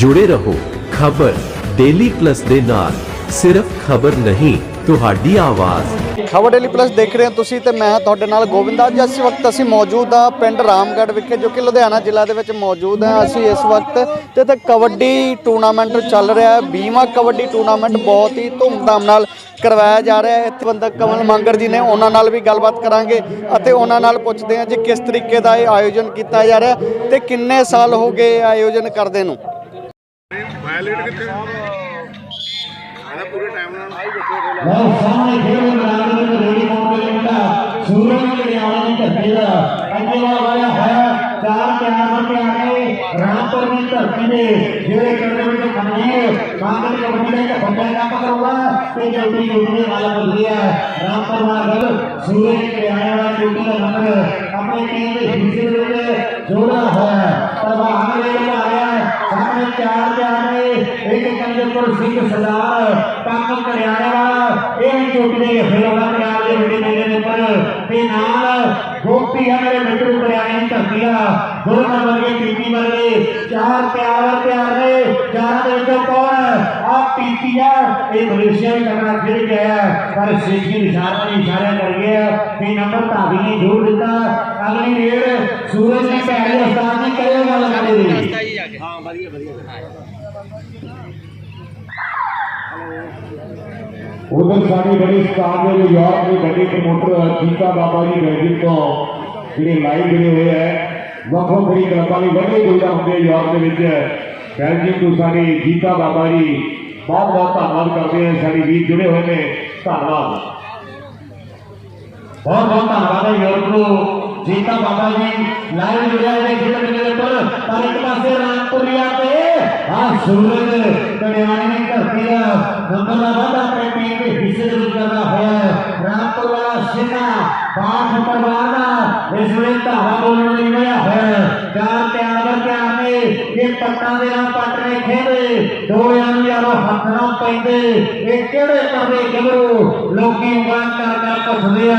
ਜੁੜੇ ਰਹੋ। ਖਬਰ ਡੇਲੀ ਪਲੱਸ ਦੇ ਨਾਲ। ਸਿਰਫ ਖਬਰ ਨਹੀਂ, ਤੁਹਾਡੀ ਆਵਾਜ਼। ਖਬਰ ਡੇਲੀ ਪਲੱਸ ਦੇਖ ਰਹੇ ਹੋ ਤੁਸੀਂ ਤੇ ਮੈਂ ਤੁਹਾਡੇ ਨਾਲ ਗੋਬਿੰਦਾ ਅੱਜ ਇਸ ਵਕਤ ਅਸੀਂ ਮੌਜੂਦ ਆ ਪਿੰਡ ਰਾਮਗੜ੍ਹ ਵਿਖੇ, ਜੋ ਕਿ ਲੁਧਿਆਣਾ ਜ਼ਿਲ੍ਹਾ ਦੇ ਵਿੱਚ ਮੌਜੂਦ ਹਾਂ। ਅਸੀਂ ਇਸ ਵਕਤ ਤੇ ਤੇ ਕਬੱਡੀ ਟੂਰਨਾਮੈਂਟ ਚੱਲ ਰਿਹਾ ਹੈ। 20ਵਾਂ ਕਬੱਡੀ ਟੂਰਨਾਮੈਂਟ ਬਹੁਤ ਹੀ ਧੂਮਧਾਮ ਨਾਲ ਕਰਵਾਇਆ ਜਾ ਰਿਹਾ ਹੈ। ਇੱਥੇ ਬੰਦਕ ਕਮਲ ਮੰਗਰ ਜੀ ਨੇ ਉਹਨਾਂ ਨਾਲ ਵੀ ਗੱਲਬਾਤ ਕਰਾਂਗੇ ਅਤੇ ਉਹਨਾਂ ਨਾਲ ਪੁੱਛਦੇ ਹਾਂ ਜੀ ਕਿਸ ਤਰੀਕੇ ਦਾ ਇਹ ਆਯੋਜਨ ਕੀਤਾ ਜਾ ਰਿਹਾ ਹੈ ਤੇ ਕਿੰਨੇ ਸਾਲ ਹੋ ਗਏ ਇਹ ਆਯੋਜਨ ਕਰਦੇ ਨੂੰ। ਵਾਇਲੇਟ ਕਿੱਥੇ ਆਣਾ ਪੂਰੇ ਟਾਈਮ ਨਾਲ ਆਈ ਬੈਠੇ ਲਓ ਸਾਹਮਣੇ ਖੇਡ ਮੈਦਾਨ ਦੇ ਵਿੱਚ ਰੇਡੀ ਪਾਉਣ ਦੇ ਮੁੰਡਾ ਸੂਰਜ ਲੁਧਿਆਣਾ ਦੀ ਧਰਤੀ ਦਾ ਅੱਗੇ ਵਾਲਾ ਵਾਇਆ ਹੋਇਆ ਚਾਰ ਪਿਆਰ ਵਰ ਕੇ ਆ ਗਏ ਰਾਮਪੁਰ ਦੀ ਧਰਤੀ ਦੇ ਜਿਹੜੇ ਕਰਦੇ ਵਿੱਚ ਕਮੀਰ ਮਾਂਗਲ ਕਬੱਡੀ ਦਾ ਇੱਕ ਬੰਦਾ ਕੰਮ ਕਰੂਗਾ ਤੇ ਜਲਦੀ ਜਲਦੀ ਵਾਲਾ ਬਦਲੀ ਹੈ ਰਾਮਪੁਰ ਵਾਲਾ ਗੱਲ ਸੂਰਜ ਲੁਧਿਆਣਾ ਵਾਲਾ ਜੋਤੀ ਦਾ ਨੰਬਰ ਆਪਣੇ ਟੀਮ ਦੇ ਹਿੱਸੇ ਦੇ ਵਿੱਚ ਜੋੜਾ ਹੋਇਆ ਹੈ ਪ੍ਰਭਾਵ ਦੇ ਵਿੱਚ ਆ ਰਿਹਾ ਹੈ ਸਾਹਮਣੇ ਚਾਰ ਪਿਆਰ ਇੱਕ ਕੰਜਰਪੁਰ ਸਿੰਘ ਸਰਦਾਰ, ਕੰਮ ਕਰਿਆਣੇ ਵਾਲਾ ਇਹ ਚੋਟੀ ਦੇ ਫਿਲਮਾਂ ਪੰਜਾਬ ਦੇ ਵੱਡੇ ਮੇਲੇ ਦੇ ਉੱਪਰ। ਤੇ ਨਾਲ ਗੋਪੀ ਹੈ ਮੇਰੇ ਮਿੱਤਰ ਕਰਿਆਣੇ ਦੀ ਧਰਤੀ ਆ ਗੁਰਮਨ ਵਰਗੇ ਪੀਪੀ ਵਰਗੇ, ਚਾਰ ਪਿਆਰ ਪਿਆਰ ਨੇ ਚਾਰਾਂ ਦੇ ਵਿੱਚੋਂ ਕੌਣ ਆ? ਪੀਪੀ ਆ। ਇਹ ਮਲੇਸ਼ੀਆ ਵੀ ਕਰਨਾ ਖੇਡ ਗਿਆ। ਪਰ ਸੇਖੀ ਨਿਸ਼ਾਨਾ ਨੇ ਇਸ਼ਾਰਾ ਕਰ ਗਿਆ ਵੀ ਨੰਬਰ ਧਾਵੀ ਨੇ ਜੋੜ ਦਿੱਤਾ। ਅਗਲੀ ਰੇਡ ਸੂਰਜ ਨੇ ਭੈਣ ਦੇ ਉਸਤਾਦ ਦੀ ਕਰੇਗਾ ਲਗਾੜੇ ਦੀ ਉਧਰ ਸਾਡੀ ਬੜੀ ਸਟਾਰ ਦੇ ਨਿਊਯਾਰਕ ਦੇ ਵੱਡੇ ਪ੍ਰਮੋਟਰ ਜੀਤਾ ਬਾਬਾ ਜੀ ਵੈਜਿਟ ਤੋਂ ਜਿਹੜੇ ਲਾਈਵ ਜੁੜੇ ਹੋਏ ਹੈ ਵੱਖ ਵੱਖ ਬੜੀ ਕਲੱਬਾਂ ਦੀ ਵੱਡੇ ਗੋਲਾ ਹੁੰਦੇ ਆ ਯੂਰਪ ਦੇ ਵਿੱਚ। ਬੈਲਜੀਅਮ ਤੋਂ ਸਾਡੇ ਜੀਤਾ ਬਾਬਾ ਜੀ ਬਹੁਤ ਬਹੁਤ ਧੰਨਵਾਦ ਕਰਦੇ ਹਾਂ ਸਾਡੀ ਵੀਰ ਜੁੜੇ ਹੋਏ ਨੇ। ਧੰਨਵਾਦ। ਬਹੁਤ ਬਹੁਤ ਧੰਨਵਾਦ ਹੈ ਯੂਰਪ ਨੂੰ। ਜੀਤਾ ਬਾਬਾ ਜੀ, ਲਾਈਵ ਜੁੜਿਆ ਹੋਇਆ ਖੇਡ ਮੇਲੇ ਦੇ ਉੱਪਰ ਪਰ ਇੱਕ ਪਾਸੇ ਰਾਮਪੁਰੀਆ ਤੇ ਆ ਸੂਰਜ ਕੜਿਆਣੇ ਦੀ ਧਰਤੀ ਦਾ ਨੰਬਰ ਦਾ ਵਾਧਾ ਟੀਮ ਦੇ ਹਿੱਸੇ ਦੇ ਵਿੱਚ ਕਰਦਾ ਹੋਇਆ ਰਾਮਪੁਰ ਵਾਲਾ ਸਿੰਘਾ ਬਾਠ ਪਰਵਾਰ ਦਾ ਇਸ ਵੇਲੇ ਧਾਵਾ ਬੋਲਣ ਲਈ ਹੋਇਆ ਹੋਇਆ ਹੈ ਚਾਰ ਤਿਆਰ ਵਰ ਤਿਆਰ ਨੇ ਇਹ ਪੱਟਾਂ ਦੇ ਨਾਲ ਪੱਟ ਖੇਡੇ ਦੋਆਂ ਨੂੰ ਯਾਰੋ ਹੱਥ ਨਾਲ ਪੈਂਦੇ। ਇਹ ਕਿਹੜੇ ਕਰਦੇ ਗੱਭਰੂ ਲੋਕੀ ਉਂਗਲਾਂ ਕਰ ਕਰ ਪੁੱਛਦੇ ਆ।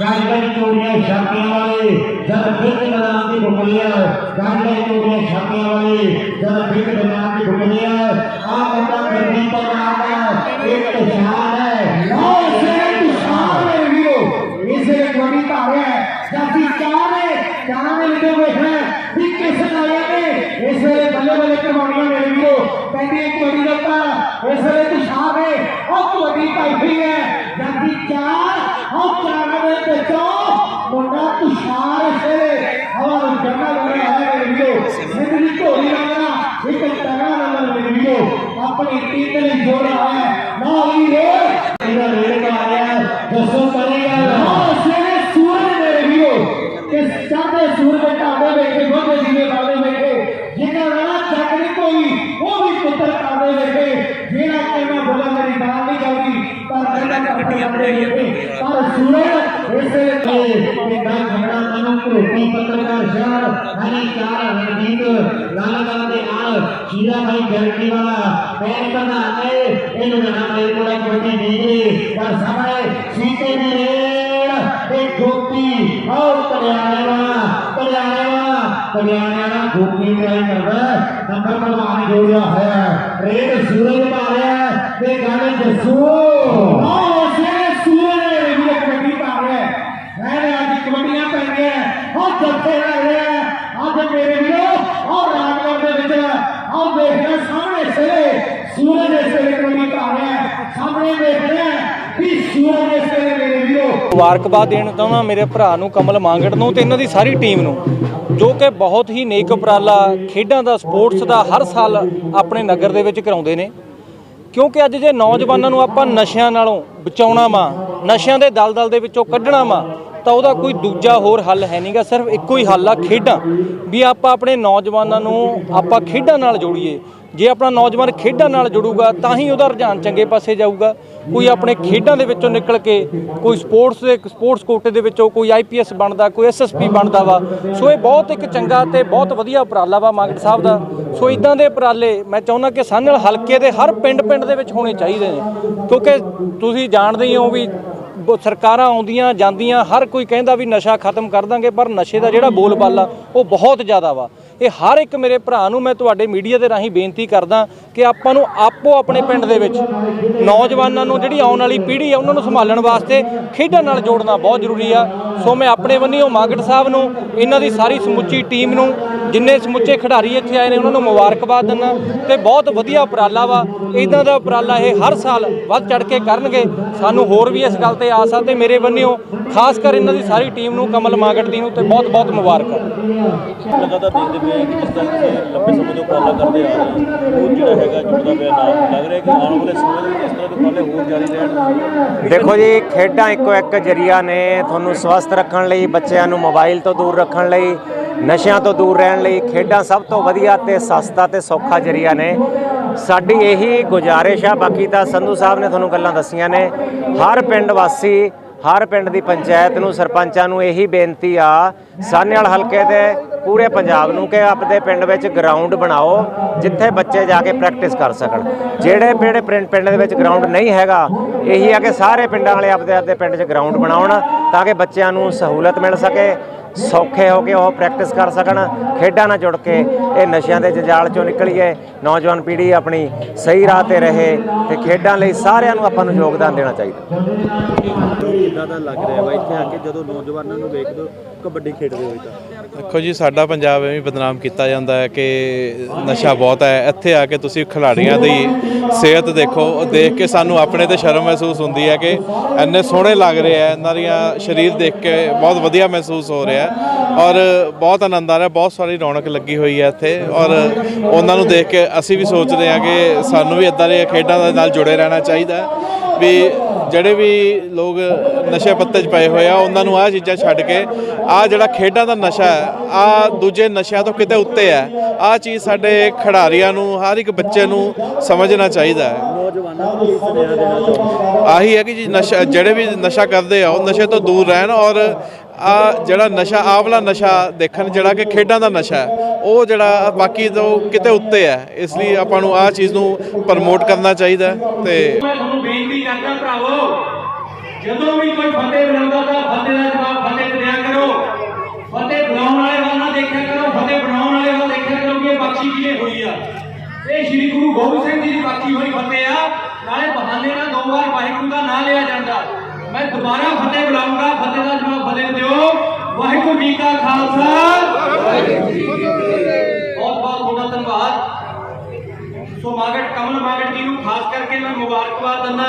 ਗੱਜ ਗੱਜ ਚੋੜੀਆਂ ਛਾਪੀਆਂ ਵਾਲੇ, ਜਦ ਫਿੱਕ ਮੈਦਾਨ ਦੀ ਬੁਕਲੀਆਂ ਗੱਜ ਗੱਜ ਚੋੜੀਆਂ ਛਾਪੀਆਂ ਵਾਲੇ, ਜਦ ਫਿੱਕ ਮੈਦਾਨ ਦੀ ਬੁਕਲੀਆਂ ਆ ਬੰਦਾ ਗੱਡੀ ਪੰਜਾਬ ਦਾ ਇੱਕ ਸ਼ਾਨ ਹੈ ਲਓ ਇਸੇ ਨਿਸ਼ਾਨ ਮੇਰੇ ਵੀਰੋ ਇਸੇ ਕਬੱਡੀ ਧਾਰਿਆ ਜਾਤੀ ਚਾਰੇ ਚਾਰੇ ਲਿਖੇ ਹੋਏ ਹੈ ਵੀ ਕਿਸ ਨਾਇਆ ਨੇ ਇਸ ਵੇਲੇ ਬੱਲੇ ਬੱਲੇ ਕਰਵਾਉਣੀਆਂ ਮੇਰੇ ਵੀਰੋ ਕਹਿੰਦੀ ਇੱਕ ਕਬੱਡੀ ਦਾ ਤਾਂ ਇਸ ਵੇਲੇ ਨਿਸ਼ਾਨ ਹੈ ਉਹ ਕਬੱਡੀ ਕਾਫੀ ਹੈ ਜਾਤੀ ਚਾਰ ਉਹ ਚਾਰਾਂ ਦੇ ਵਿੱਚੋਂ ਮੁੰਡਾ ਤੁਸ਼ਾਰ ਇਸ ਵੇਲੇ ਹਵਾ ਨੂੰ ਜੰਨਾ ਲੱਗਿਆ ਹੈ ਮੇਰੇ ਵੀਰੋ ਜ਼ਿੰਦਗੀ ਢੋਲੀ ਲਾਉਣਾ ਇੱਕ ਤਗਾ ਨੰਬਰ ਮੇਰੇ ਵੀਰੋ ਆਪਣੀ ਟੀਮ ਦੇ ਲਈ ਜੋੜ ਰਿਹਾ ਹੈ ਨਾਲ ਹੀ ਰੇ ਇਹਦਾ ਰੇਡ ਕਾ ਆਇਆ ਹੈ। ਦੱਸੋ ਕਰੇਗਾ ਨਾ ਸਵੇਰੇ ਸੂਰਜ ਮੇਰੇ ਵੀਰੋ ਕਿ ਚਾਹਦੇ ਸੂਰਜ ਦੇ ਢਾਬੇ ਵੇਖੇ ਗੋਦੇ ਦੀਵੇ ਬਾਲੇ ਵੇਖੇ ਜਿਹਨਾਂ ਦਾ ਜੱਗ ਨਹੀਂ ਕੋਈ ਉਹ ਵੀ ਪੁੱਤਰ ਕਾਦੇ ਵੇਖੇ ਜਿਹੜਾ ਕਹਿੰਦਾ ਬੋਲਾ ਮੇਰੀ ਦਾਲ ਨਹੀਂ ਚੱਲਦੀ ਪਰ ਕਹਿੰਦਾ ਕੱਪੜੇ ਕੱਪੜੇ ਪੱਤਰਕਾਰ ਸ਼ਾਹ ਹਰੀ ਚਾਰ ਰਣਜੀਤ ਲਾਲਾ ਦੇ ਨਾਲ ਸ਼ੀਰਾ ਭਾਈ ਗਰਕੀ ਵਾਲਾ ਪੈਰ ਕਰਨਾ ਹੈ ਇਹਨੂੰ ਨਾ ਮੇਰੇ ਕੋਲ ਕੋਈ ਨਹੀਂ ਪਰ ਸਾਹਮਣੇ ਸੀਤੇ ਨੇ ਰੇੜ ਤੇ ਗੋਪੀ ਆਉ ਕਲਿਆਣੇ ਵਾਲਾ ਕਲਿਆਣੇ ਵਾਲਾ ਕਲਿਆਣੇ ਵਾਲਾ ਗੋਪੀ ਟਰਾਈ ਕਰਦਾ ਨੰਬਰ ਪ੍ਰਵਾਨ ਜੋੜਿਆ ਹੋਇਆ ਰੇਡ ਸੂਰਜ ਮਾਰਿਆ ਤੇ ਗੱਲ ਜੱਸੂ ਆਓ ਸੇ ਸੂਰਜ ਨੇ ਵੀ ਕਬੱਡੀ ਪਾ ਰਿਹਾ ਹੈ ਅੱਜ ਕਬੱਡੀਆਂ ਪੈਂਦੀਆਂ ਹੋ ਜੱਫੇ ਲੈ ਰਿਹਾ ਅੱਜ ਮੇਰੇ ਵੀਰੋ ਔਰ ਰਾਮਗੜ ਦੇ ਵਿੱਚ ਆਓ ਦੇਖਣਾ ਸਾਹਮਣੇ ਸੇ ਸੂਰਜ ਇਸ ਵੇਲੇ ਕਬੱਡੀ ਪਾ ਰਿਹਾ ਹੈ ਸਾਹਮਣੇ ਦੇਖ ਰਿਹਾ ਵੀ ਸੂਰਜ ਇਸ ਵੇਲੇ ਮੇਰੇ ਵੀਰੋ ਮੁਬਾਰਕਬਾਦ ਦੇਣਾ ਚਾਹੁੰਦਾ ਮੇਰੇ ਭਰਾ ਨੂੰ ਕਮਲ ਮਾਂਗੜ ਨੂੰ ਤੇ ਇਹਨਾਂ ਦੀ ਸਾਰੀ ਟੀਮ ਨੂੰ, ਜੋ ਕਿ ਬਹੁਤ ਹੀ ਨੇਕ ਉਪਰਾਲਾ ਖੇਡਾਂ ਦਾ, ਸਪੋਰਟਸ ਦਾ ਹਰ ਸਾਲ ਆਪਣੇ ਨਗਰ ਦੇ ਵਿੱਚ ਕਰਾਉਂਦੇ ਨੇ। ਕਿਉਂਕਿ ਅੱਜ ਜੇ ਨੌਜਵਾਨਾਂ ਨੂੰ ਆਪਾਂ ਨਸ਼ਿਆਂ ਨਾਲੋਂ ਬਚਾਉਣਾ ਵਾ, ਨਸ਼ਿਆਂ ਦੇ ਦਲਦਲ ਦੇ ਵਿੱਚੋਂ ਕੱਢਣਾ ਵਾ ਤਾਂ ਉਹਦਾ ਕੋਈ ਦੂਜਾ ਹੋਰ ਹੱਲ ਹੈ ਨਹੀਂਗਾ ਸਿਰਫ ਇੱਕੋ ਹੀ ਹੱਲ ਆ ਖੇਡਾਂ। ਵੀ ਆਪਾਂ ਆਪਣੇ ਨੌਜਵਾਨਾਂ ਨੂੰ ਆਪਾਂ ਖੇਡਾਂ ਨਾਲ ਜੋੜੀਏ। ਜੇ ਆਪਣਾ ਨੌਜਵਾਨ ਖੇਡਾਂ ਨਾਲ ਜੁੜੂਗਾ, ਤਾਂ ਹੀ ਉਹਦਾ ਰੁਝਾਨ ਚੰਗੇ ਪਾਸੇ ਜਾਊਗਾ। ਕੋਈ ਆਪਣੇ ਖੇਡਾਂ ਦੇ ਵਿੱਚੋਂ ਨਿਕਲ ਕੇ, ਕੋਈ ਸਪੋਰਟਸ ਦੇ, ਸਪੋਰਟਸ ਕੋਟੇ ਦੇ ਵਿੱਚੋਂ ਕੋਈ ਆਈਪੀਐਸ ਬਣਦਾ, ਕੋਈ ਐਸਐਸਪੀ ਬਣਦਾ ਵਾ। ਸੋ ਇਹ ਬਹੁਤ ਇੱਕ ਚੰਗਾ ਤੇ ਬਹੁਤ ਵਧੀਆ ਉਪਰਾਲਾ ਵਾ ਮਾਗਟ ਸਾਹਿਬ ਦਾ। ਸੋ ਇਦਾਂ ਦੇ ਉਪਰਾਲੇ ਮੈਂ ਚਾਹੁੰਦਾ ਕਿ ਸਾਨਲ ਹਲਕੇ ਦੇ ਹਰ ਪਿੰਡ-ਪਿੰਡ ਦੇ ਵਿੱਚ ਹੋਣੇ ਚਾਹੀਦੇ ਨੇ। ਕਿਉਂਕਿ ਤੁਸੀਂ ਜਾਣਦੇ ਹੀ ਹੋ ਵੀ ਸਰਕਾਰਾਂ ਆਉਂਦੀਆਂ, ਜਾਂਦੀਆਂ, ਹਰ ਕੋਈ ਕਹਿੰਦਾ ਵੀ ਨਸ਼ਾ ਖਤਮ ਕਰ ਦਾਂਗੇ, ਪਰ ਨਸ਼ੇ ਦਾ ਜਿਹੜਾ ਬੋਲਬਾਲਾ, ਉਹ ਬਹੁਤ ਜ਼ਿਆਦਾ ਵਾ। ਇਹ ਹਰ ਇੱਕ ਮੇਰੇ ਭਰਾ ਨੂੰ ਮੈਂ ਤੁਹਾਡੇ ਮੀਡੀਆ ਦੇ ਰਾਹੀਂ ਬੇਨਤੀ ਕਰਦਾ ਕਿ ਆਪਾਂ ਨੂੰ ਆਪੋ ਆਪਣੇ ਪਿੰਡ ਦੇ ਵਿੱਚ ਨੌਜਵਾਨਾਂ ਨੂੰ, ਜਿਹੜੀ ਆਉਣ ਵਾਲੀ ਪੀੜ੍ਹੀ ਆ, ਉਹਨਾਂ ਨੂੰ ਸੰਭਾਲਣ ਵਾਸਤੇ ਖੇਡਾਂ ਨਾਲ ਜੋੜਨਾ ਬਹੁਤ ਜ਼ਰੂਰੀ ਆ। ਸੋ ਮੈਂ ਆਪਣੇ ਵੱਲੋਂ ਮਾਗੜ ਸਾਹਿਬ ਨੂੰ, ਇਹਨਾਂ ਦੀ ਸਾਰੀ ਸਮੁੱਚੀ ਟੀਮ ਨੂੰ ਜਿੰਨੇ ਸਮੁੱਚੇ ਖਿਡਾਰੀ ਇੱਥੇ ਆਏ ਨੇ ਉਹਨਾਂ ਨੂੰ ਮੁਬਾਰਕਬਾਦ ਦਿੰਦਾ। ਤੇ ਬਹੁਤ ਵਧੀਆ ਉਪਰਾਲਾ ਵਾ। ਇਦਾਂ ਦਾ ਉਪਰਾਲਾ ਇਹ ਹਰ ਸਾਲ ਵੱਧ ਚੜ ਕੇ ਕਰਨਗੇ। ਸਾਨੂੰ ਹੋਰ ਵੀ ਇਸ ਗੱਲ ਤੇ ਆਸ ਆ। ਤੇ ਮੇਰੇ ਵੱਲੋਂ ਖਾਸ ਕਰ ਇਹਨਾਂ ਦੀ ਸਾਰੀ ਟੀਮ ਨੂੰ ਕਮਲ ਮਾਗੜ ਦੀ ਨੂੰ ਤੇ ਬਹੁਤ ਬਹੁਤ ਮੁਬਾਰਕਾਂ ਲਗਾਤਾਰ ਦੇਖਦੇ ਪਏ ਹਾਂ ਕਿ ਜਿਸ ਤਰ੍ਹਾਂ ਤੁਸੀਂ ਲੰਬੇ ਸਮੇਂ ਤੋਂ ਉਪਰਾਲਾ ਕਰਦੇ ਆ ਰਹੇ ਹੋ ਉਹ ਜਿਹੜਾ ਹੈਗਾ ਜੁੜਦਾ ਪਿਆ ਨਾਲ ਲੱਗ ਰਿਹਾ ਕਿ ਆਉਣ ਵਾਲੇ ਸਮੇਂ ਦੇ ਵਿੱਚ ਇਸ ਤਰ੍ਹਾਂ ਦੇ ਉਪਰਾਲੇ ਹੋਰ ਜਾਰੀ ਰਹਿਣ? ਦੇਖੋ ਜੀ ਖੇਡਾਂ ਇੱਕੋ ਇੱਕ ਜਰੀਆ ਨੇ ਤੁਹਾਨੂੰ ਸਵਸਥ ਰੱਖਣ ਲਈ ਬੱਚਿਆਂ ਨੂੰ ਮੋਬਾਈਲ ਤੋਂ ਦੂਰ ਰੱਖਣ ਲਈ ਨਸ਼ਿਆਂ ਤੋਂ ਦੂਰ ਰਹਿਣ ਲਈ ਖੇਡਾਂ ਸਭ ਤੋਂ ਵਧੀਆ ਤੇ ਸਸਤਾ ਤੇ ਸੌਖਾ ਜਰੀਆ ਨੇ। ਸਾਡੀ ਇਹੀ ਗੁਜ਼ਾਰਿਸ਼ ਆ। ਬਾਕੀ ਤਾਂ ਸੰਧੂ ਸਾਹਿਬ ਨੇ ਤੁਹਾਨੂੰ ਗੱਲਾਂ ਦੱਸੀਆਂ ਨੇ। ਹਰ ਪਿੰਡ ਵਾਸੀ, ਹਰ ਪਿੰਡ ਦੀ ਪੰਚਾਇਤ ਨੂੰ, ਸਰਪੰਚਾਂ ਨੂੰ ਇਹੀ ਬੇਨਤੀ ਆ ਸਾਹਨੇਵਾਲ ਹਲਕੇ ਦੇ ਪੂਰੇ ਪੰਜਾਬ ਨੂੰ ਕਿ ਆਪਦੇ ਪਿੰਡ ਵਿੱਚ ਗਰਾਊਂਡ ਬਣਾਓ, ਜਿੱਥੇ ਬੱਚੇ ਜਾ ਕੇ ਪ੍ਰੈਕਟਿਸ ਕਰ ਸਕਣ। ਜਿਹੜੇ ਜਿਹੜੇ ਪਿੰਡ ਪਿੰਡ ਦੇ ਵਿੱਚ ਗਰਾਊਂਡ ਨਹੀਂ ਹੈਗਾ, ਇਹੀ ਆ ਕਿ ਸਾਰੇ ਪਿੰਡਾਂ ਵਾਲੇ ਆਪਦੇ ਆਪਦੇ ਪਿੰਡ 'ਚ ਗਰਾਊਂਡ ਬਣਾਉਣ, ਤਾਂ ਕਿ ਬੱਚਿਆਂ ਨੂੰ ਸਹੂਲਤ ਮਿਲ ਸਕੇ। ਸੌਖੇ ਹੋ ਕੇ ਉਹ ਪ੍ਰੈਕਟਿਸ ਕਰ ਸਕਣ, ਖੇਡਾਂ ਨਾਲ ਜੁੜ ਕੇ ਇਹ ਨਸ਼ਿਆਂ ਦੇ ਜੰਜਾਲ ਚੋਂ ਨਿਕਲੀਏ, ਨੌਜਵਾਨ ਪੀੜ੍ਹੀ ਆਪਣੀ ਸਹੀ ਰਾਹ ਤੇ ਰਹੇ ਤੇ ਖੇਡਾਂ ਲਈ ਸਾਰਿਆਂ ਨੂੰ ਆਪਾਂ ਨੂੰ ਯੋਗਦਾਨ ਦੇਣਾ ਚਾਹੀਦਾ। ਕਿੱਦਾਂ ਦਾ ਲੱਗ ਰਿਹਾ ਵਾ ਇੱਥੇ ਆ ਕੇ ਜਦੋਂ ਨੌਜਵਾਨਾਂ ਨੂੰ ਵੇਖਦੇ ਹੋ, ਕਬੱਡੀ ਖੇਡਦੇ ਹੋਏ ਤਾਂ ਦੇਖੋ ਜੀ, ਸਾਡਾ ਪੰਜਾਬ ਐਵੇਂ ਬਦਨਾਮ ਕੀਤਾ ਜਾਂਦਾ ਹੈ ਕਿ ਨਸ਼ਾ ਬਹੁਤ ਹੈ। ਇੱਥੇ ਆ ਕੇ ਤੁਸੀਂ ਖਿਡਾਰੀਆਂ ਦੀ ਸਿਹਤ ਦੇਖੋ, ਉਹ ਦੇਖ ਕੇ ਸਾਨੂੰ ਆਪਣੇ ਤੇ ਸ਼ਰਮ ਮਹਿਸੂਸ ਹੁੰਦੀ ਹੈ ਕਿ ਇੰਨੇ ਸੋਹਣੇ ਲੱਗ ਰਹੇ ਆ ਇਹਨਾਂ ਦੀਆਂ ਸਰੀਰ ਦੇਖ ਕੇ ਬਹੁਤ ਵਧੀਆ ਮਹਿਸੂਸ ਹੋ ਰਿਹਾ ਔਰ ਬਹੁਤ ਆਨੰਦ ਆ ਰਿਹਾ, ਬਹੁਤ ਸਾਰੀ ਰੌਣਕ ਲੱਗੀ ਹੋਈ ਹੈ ਇੱਥੇ ਔਰ ਉਹਨਾਂ ਨੂੰ ਦੇਖ ਕੇ ਅਸੀਂ ਵੀ ਸੋਚਦੇ ਹਾਂ ਕਿ ਸਾਨੂੰ ਵੀ ਇਦਾਂ ਦੀਆਂ ਖੇਡਾਂ ਦੇ ਨਾਲ ਜੁੜੇ ਰਹਿਣਾ ਚਾਹੀਦਾ ਵੀ ਜਿਹੜੇ ਵੀ ਲੋਕ ਨਸ਼ੇ ਪੱਤੇ 'ਚ ਪਏ ਹੋਏ ਆ, ਉਹਨਾਂ ਨੂੰ ਆਹ ਚੀਜ਼ਾਂ ਛੱਡ ਕੇ ਆਹ ਜਿਹੜਾ ਖੇਡਾਂ ਦਾ ਨਸ਼ਾ ਹੈ ਆ ਦੂਜੇ ਨਸ਼ਿਆਂ ਤੋਂ ਕਿਤੇ ਉੱਤੇ ਹੈ, ਆਹ ਚੀਜ਼ ਸਾਡੇ ਖਿਡਾਰੀਆਂ ਨੂੰ, ਹਰ ਇੱਕ ਬੱਚੇ ਨੂੰ ਸਮਝਣਾ ਚਾਹੀਦਾ ਹੈ। ਨੌਜਵਾਨਾਂ ਨੂੰ ਕੀ ਸੁਨੇਹਾ ਦੇਣਾ ਚਾਹੁੰਦੇ ਆਹੀ ਹੈ ਕਿ ਜੀ ਨਸ਼ਾ ਜਿਹੜੇ ਵੀ ਨਸ਼ਾ ਕਰਦੇ ਆ ਉਹ ਨਸ਼ੇ ਤੋਂ ਦੂਰ ਰਹਿਣ ਔਰ ਆ ਜਿਹੜਾ ਨਸ਼ਾ ਆਹ ਵਾਲਾ ਨਸ਼ਾ ਦੇਖਣ ਜਿਹੜਾ ਕਿ ਖੇਡਾਂ ਦਾ ਨਸ਼ਾ ਹੈ ਉਹ ਜਿਹੜਾ ਬਾਕੀ ਤੋਂ ਕਿਤੇ ਉੱਤੇ ਹੈ ਇਸ ਲਈ ਆਪਾਂ ਨੂੰ ਆਹ ਚੀਜ਼ ਨੂੰ ਪ੍ਰਮੋਟ ਕਰਨਾ ਚਾਹੀਦਾ ਤੇ ਮੈਂ ਤੁਹਾਨੂੰ ਬੇਨਤੀ ਕਰਦਾ ਭਰਾਵੋ ਜਦੋਂ ਵੀ ਕੋਈ ਫਤਿਹ ਬਣਾਉਂਦਾ ਤਾਂ ਫਤਿਹ ਦਾ ਜਵਾਬ ਫਤਿਹ ਤੇ ਦਿਆ ਕਰੋ। ਫਤਿਹ ਬਣਾਉਣ ਵਾਲੇ ਵੱਲ ਨਾ ਦੇਖਿਆ ਕਰੋ ਫਤਿਹ ਬਣਾਉਣ ਵਾਲੇ ਵੱਲ ਦੇਖਿਆ ਕਰੋ ਕਿ ਇਹ ਬਖਸ਼ੀ ਕਿਹਨੇ ਹੋਈ ਆ। ਇਹ ਸ੍ਰੀ ਗੁਰੂ ਗੋਬਿੰਦ ਸਿੰਘ ਜੀ ਦੀ ਬਾਕੀ ਹੋਈ ਫਤਿਹ ਆ। ਨਾਲੇ ਬਹਾਨੇ ਨਾਲ ਦੋ ਵਾਰ ਵਾਹਿਗੁਰੂ ਦਾ ਨਾਮ ਲਿਆ ਜਾਂਦਾ। ਮੈਂ ਦੁਬਾਰਾ ਫਤਿਹ ਬੁਲਾਉਂਗਾ ਫਤਿਹ ਦਾ ਜਵਾਬ ਫਤਿਹ ਦਿਓ। ਵਾਹਿਗੁਰੂ ਜੀ ਕਾ ਖਾਲਸਾ। ਵਾਹਿਗੁਰੂ ਜੀ ਬਹੁਤ ਬਹੁਤ ਤੁਹਾਡਾ ਧੰਨਵਾਦ। ਸੋ ਮਾਗਟ ਕਮਲ ਮਾਗਟ ਜੀ ਨੂੰ ਖਾਸ ਕਰਕੇ ਮੈਂ ਮੁਬਾਰਕਬਾਦ ਦਿੰਦਾ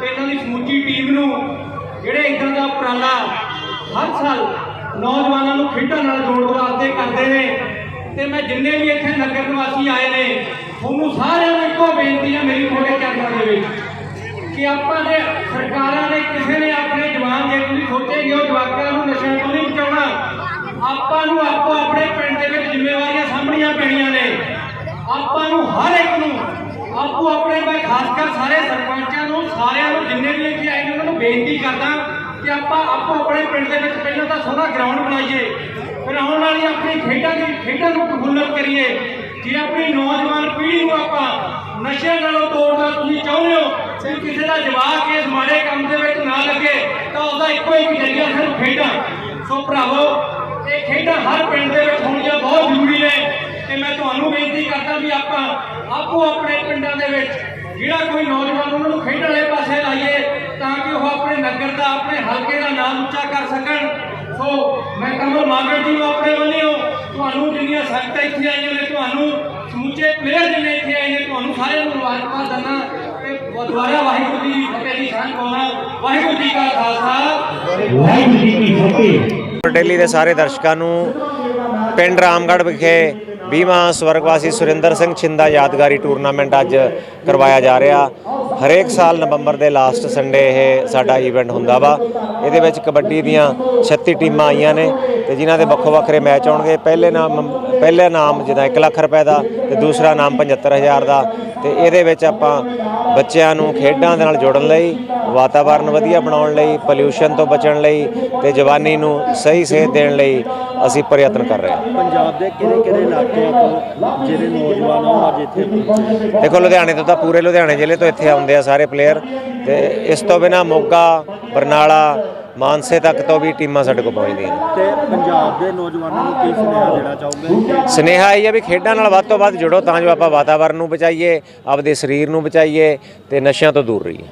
ਤੇ ਇਹਨਾਂ ਦੀ ਸਮੁੱਚੀ ਟੀਮ ਨੂੰ, ਜਿਹੜੇ ਇਦਾਂ ਦਾ ਉਪਰਾਲਾ ਹਰ ਸਾਲ ਨੌਜਵਾਨਾਂ ਨੂੰ ਖੇਡਾਂ ਨਾਲ ਜੋੜਨ ਵਾਸਤੇ ਕਰਦੇ ਨੇ। ਤੇ ਮੈਂ ਜਿੰਨੇ ਵੀ ਇੱਥੇ ਨਗਰ ਨਿਵਾਸੀ ਆਏ ਨੇ ਤੁਹਾਨੂੰ ਸਾਰਿਆਂ ਨੂੰ ਇੱਕੋ ਬੇਨਤੀ ਹੈ ਮੇਰੀ ਤੁਹਾਡੇ ਚਰਨਾਂ ਦੇ ਵਿੱਚ, ਕਿ ਆਪਾਂ ਨੇ ਸਰਕਾਰਾਂ ਨੇ ਕਿਸੇ ਨੇ ਆਪਣੇ ਜਵਾਨ ਜੇ ਤੁਸੀਂ ਸੋਚੇਗੇ ਉਹ ਜਵਾਕਾਂ ਨੂੰ ਨਸ਼ਿਆਂ ਤੋਂ ਨਹੀਂ ਬਚਾਉਣਾ, ਆਪਾਂ ਨੂੰ ਆਪੋ ਆਪਣੇ ਪਿੰਡ ਦੇ ਵਿੱਚ ਜ਼ਿੰਮੇਵਾਰੀਆਂ ਸਾਂਭਣੀਆਂ ਪੈਣੀਆਂ ਨੇ। ਆਪਾਂ ਨੂੰ ਹਰ ਇੱਕ ਨੂੰ ਆਪੋ ਆਪਣੇ ਮੈਂ ਖਾਸ ਕਰ ਸਾਰੇ ਸਰਪੰਚਾਂ ਨੂੰ, ਸਾਰਿਆਂ ਨੂੰ ਜਿੰਨੇ ਵੀ ਇੱਥੇ ਆਏ ਨੇ, ਉਹਨਾਂ ਨੂੰ ਬੇਨਤੀ ਕਰਦਾ ਕਿ ਆਪਾਂ ਆਪੋ ਆਪਣੇ ਪਿੰਡ ਦੇ ਵਿੱਚ ਪਹਿਲਾਂ ਤਾਂ ਸੋਹਣਾ ਗਰਾਊਂਡ ਬਣਾਈਏ, ਫਿਰ ਆਉਣ ਵਾਲੀ ਆਪਣੀ ਖੇਡਾਂ ਦੀ ਖੇਡਾਂ ਨੂੰ ਪ੍ਰਫੁੱਲਤ ਕਰੀਏ। ਜੇ ਆਪਣੀ ਨੌਜਵਾਨ ਪੀੜ੍ਹੀ ਨੂੰ ਆਪਾਂ ਨਸ਼ਿਆਂ ਨਾਲੋਂ ਤੋੜਨਾ ਤੁਸੀਂ ਚਾਹੁੰਦੇ ਹੋ ਕਿ ਕਿਸੇ ਦਾ ਜਵਾਬ ਇਸ ਮਾੜੇ ਕੰਮ ਦੇ ਵਿੱਚ ਨਾ ਲੱਗੇ, ਤਾਂ ਉਹਦਾ ਇੱਕੋ ਇੱਕ ਜਰੀਆ ਸਿਰਫ ਖੇਡਾਂ। ਸੋ ਭਰਾਵੋ, ਇਹ ਖੇਡਾਂ ਹਰ ਪਿੰਡ ਦੇ ਵਿੱਚ ਹੋਣੀਆਂ ਬਹੁਤ ਜ਼ਰੂਰੀ ਨੇ ਤੇ ਮੈਂ ਤੁਹਾਨੂੰ ਬੇਨਤੀ ਕਰਦਾ ਵੀ ਆਪਾਂ ਆਪੋ ਆਪਣੇ ਪਿੰਡਾਂ ਦੇ ਵਿੱਚ ਜਿਹੜਾ ਕੋਈ ਨੌਜਵਾਨ ਉਹਨਾਂ ਨੂੰ ਖੇਡਣ ਵਾਲੇ ਪਾਸੇ ਲਾਈਏ, ਤਾਂ ਕਿ ਉਹ ਆਪਣੇ ਨਗਰ ਦਾ, ਆਪਣੇ ਹਲਕੇ ਦਾ ਨਾਮ ਉੱਚਾ ਕਰ ਸਕਣ। ਸੋ ਮੈਂ ਕਮਲ ਮਾਗੜ ਜੀ ਨੂੰ ਆਪਣੇ ਵੱਲੋਂ ਤੁਹਾਨੂੰ ਜਿੰਨੀਆਂ ਸੰਗਤਾਂ ਇੱਥੇ ਆਈਆਂ ਨੇ ਤੁਹਾਨੂੰ ਸਮੁੱਚੇ ਪਲੇਅਰ ਜਿੰਨੇ ਇੱਥੇ ਆਏ ਨੇ ਤੁਹਾਨੂੰ ਸਾਰਿਆਂ ਨੂੰ ਮੁਬਾਰਕਬਾਦ ਦਿੰਦਾ ਤੇ ਦੁਆਰਾ ਵਾਹਿਗੁਰੂ ਜੀ ਦੀ ਫਤਿਹ ਦੀ ਸਾਂਝ ਪਾਉਣਾ ਵਾਹਿਗੁਰੂ ਜੀ ਕਾ ਖਾਲਸਾ। ਵਾਹਿਗੁਰੂ ਜੀ ਕੀ ਫਤਿਹ। ਡੇਲੀ ਦੇ ਸਾਰੇ ਦਰਸ਼ਕਾਂ ਨੂੰ ਪਿੰਡ ਰਾਮਗੜ੍ਹ ਵਿਖੇ 20ਵਾਂ ਸਵਰਗਵਾਸੀ ਸੁਰਿੰਦਰ ਸਿੰਘ ਛਿੰਦਾ ਯਾਦਗਾਰੀ ਟੂਰਨਾਮੈਂਟ ਅੱਜ ਕਰਵਾਇਆ ਜਾ ਰਿਹਾ। ਹਰੇਕ ਸਾਲ ਨਵੰਬਰ ਦੇ ਲਾਸਟ ਸੰਡੇ ਇਹ ਸਾਡਾ ਇਵੈਂਟ ਹੁੰਦਾ ਵਾ। ਇਹਦੇ ਵਿੱਚ ਕਬੱਡੀ ਦੀਆਂ 36 ਟੀਮਾਂ ਆਈਆਂ ਨੇ ਤੇ ਜਿਨ੍ਹਾਂ ਦੇ ਵੱਖੋ ਵੱਖਰੇ ਮੈਚ ਹੋਣਗੇ ਪਹਿਲੇ ਨਾਮ ਪਹਿਲੇ ਨਾਮ ਜਿਹਦਾ 1 ਲੱਖ ਰੁਪਏ ਦਾ ਤੇ ਦੂਸਰਾ ਨਾਮ 75000 ਦਾ। ਤੇ ਇਹਦੇ ਵਿੱਚ ਆਪਾਂ ਬੱਚਿਆਂ ਨੂੰ ਖੇਡਾਂ ਦੇ ਨਾਲ ਜੋੜਨ ਲਈ, ਵਾਤਾਵਰਨ ਵਧੀਆ ਬਣਾਉਣ ਲਈ ਪੋਲਿਊਸ਼ਨ ਤੋਂ ਬਚਣ ਲਈ ਤੇ ਜਵਾਨੀ ਨੂੰ ਸਹੀ ਸੇਧ ਦੇਣ ਲਈ ਅਸੀਂ ਪ੍ਰਯਤਨ ਕਰ ਰਹੇ ਹਾਂ। ਪੰਜਾਬ ਦੇ ਕਿਹੜੇ ਕਿਹੜੇ ਇਲਾਕਿਆਂ ਤੋਂ ਜਿਹੜੇ ਨੌਜਵਾਨ ਆ ਅੱਜ ਇੱਥੇ? ਦੇਖੋ ਲੁਧਿਆਣੇ ਤੋਂ ਤਾਂ ਪੂਰੇ ਲੁਧਿਆਣੇ ਜ਼ਿਲ੍ਹੇ ਤੋਂ ਇੱਥੇ ਆਉਂਦੇ ਆ ਸਾਰੇ ਪਲੇਅਰ ਤੇ ਇਸ ਤੋਂ ਬਿਨਾ ਮੋਗਾ ਬਰਨਾਲਾ ਮਾਨਸੇ ਤੱਕ ਤੋਂ ਵੀ ਟੀਮਾਂ ਸਾਡੇ ਕੋਲ ਪਹੁੰਚਦੀਆਂ ਨੇ। ਤੇ ਪੰਜਾਬ ਦੇ ਨੌਜਵਾਨਾਂ ਨੂੰ ਕੀ ਸੁਨੇਹਾ ਦੇਣਾ ਚਾਹੋਗੇ? ਸਨੇਹਾ ਇਹ ਹੈ ਵੀ ਖੇਡਾਂ ਨਾਲ ਵੱਧ ਤੋਂ ਵੱਧ ਜੁੜੋ ਤਾਂ ਜੋ ਆਪਾਂ ਵਾਤਾਵਰਣ ਨੂੰ ਬਚਾਈਏ ਆਪਦੇ ਸਰੀਰ ਨੂੰ ਬਚਾਈਏ ਤੇ ਨਸ਼ਿਆਂ ਤੋਂ ਦੂਰ ਰਹੀਏ।